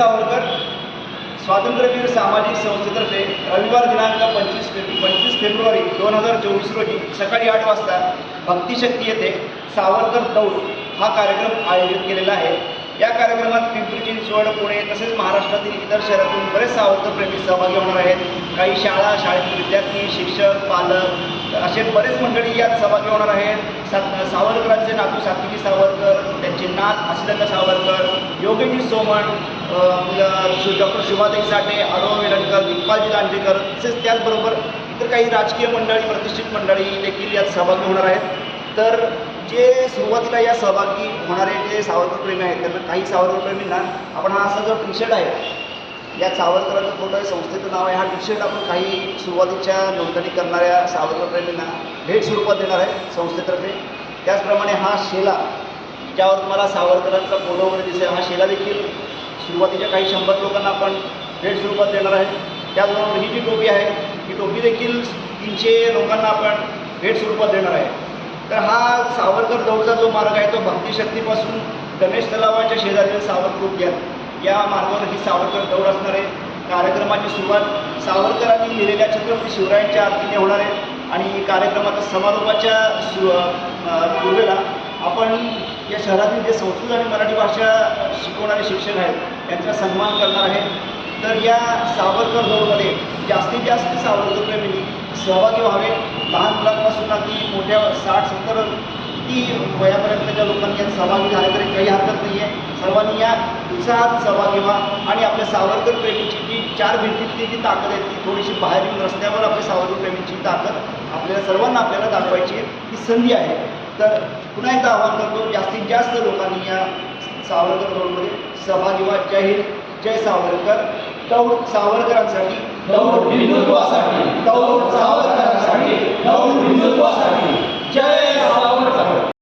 सावरकर स्वातंत्र्यवीर सामाजिक संस्थेतर्फे रविवार दिनांक पंचवीस फेब पंचवीस फेब्रुवारी दोन हजार चोवीस रोजी सकाळी आठ वाजता भक्तिशक्ती येथे सावरकर दौड हा कार्यक्रम आयोजित केलेला आहे. या कार्यक्रमात पिंपरी चिंचवड पुणे तसेच महाराष्ट्रातील इतर शहरातून बरेच सावरकरप्रेमी सहभागी होणार आहेत. काही शाळा शाळेतील विद्यार्थी शिक्षक पालक असे बरेच मंडळी यात सहभागी होणार आहेत. सात सावरकरांचे नातू सात्विकी सावरकर त्यांचे नात अस्मिता सावरकर योगेश सोमण आपल्या आपलं डॉक्टर शुभाताई साठे अरुण वेलणकर दिग्पालजी दांडेकर तसेच त्याचबरोबर इतर काही राजकीय मंडळी प्रतिष्ठित मंडळी देखील यात सहभागी होणार आहेत. तर जे सुरुवातीला या सहभागी होणारे जे सावरकरप्रेमी आहेत त्यांना काही सावरकरप्रेमींना आपण हा असा जो टी शर्ट आहे या सावरकरांचं फोटो आहे संस्थेचं नाव आहे. हा टी शर्ट आपण काही सुरुवातीच्या नोंदणी करणाऱ्या सावरकरप्रेमींना भेट स्वरूपात देणार आहे संस्थेतर्फे. त्याचप्रमाणे हा शेला ज्यावर तुम्हाला सावरकरांचा फोटो वगैरे दिसेल. हा शेला देखील सुरुवातीच्या काही शंभर लोकांना आपण भेट स्वरूपात देणार आहे. त्याचबरोबर ही जी टोपी आहे ही टोपी देखील तीनशे लोकांना आपण भेट स्वरूपात देणार आहे. तर हा सावरकर दौडचा जो मार्ग आहे तो भक्तिशक्तीपासून गणेश तलावाच्या शेजारील सावरकर उद्यान या मार्गावर ही सावरकर दौड असणार आहे. कार्यक्रमाची सुरुवात सावरकरांनी लिहिलेल्या छत्रपती शिवरायांच्या आरतीने होणार आहे. आणि कार्यक्रमाच्या समारोपाच्या सु पूर्वेला शहरातील जे संस्कृत आणि मराठी भाषा शिकवणारे शिक्षक आहेत त्यांचा सन्मान करणार आहे. तर या सावरकर दौडमध्ये जास्तीत जास्त सावरकर प्रेमींनी सहभागी व्हावे. लहान मुलांपासून अगदी मोठ्या साठ सत्तर किती वयापर्यंतच्या लोकांनी यात सहभागी झाले तरी काही हरकत नाही आहे सर्वांनी या उत्साहात सहभागी व्हा आणि आपल्या सावरकर प्रेमीची जी चार भिंतीतली जी ताकद आहे ती थोडीशी बाहेर येऊन रस्त्यावर आपल्या सावरकर प्रेमीची ताकद आपल्याला सर्वांना आपल्याला दाखवायची आहे. ही संधी आहे. तर पुन्हा एकदा आव्हान करतो जास्तीत जास्त लोकांनी या सावरकर दौडमध्ये सहभागी व्हा जय हिंद जय सावरकर. दौड सावरकरांसाठी दौड हिंदुत्वासाठी दौड सावरकरांसाठी दौड हिंदुत्वासाठी.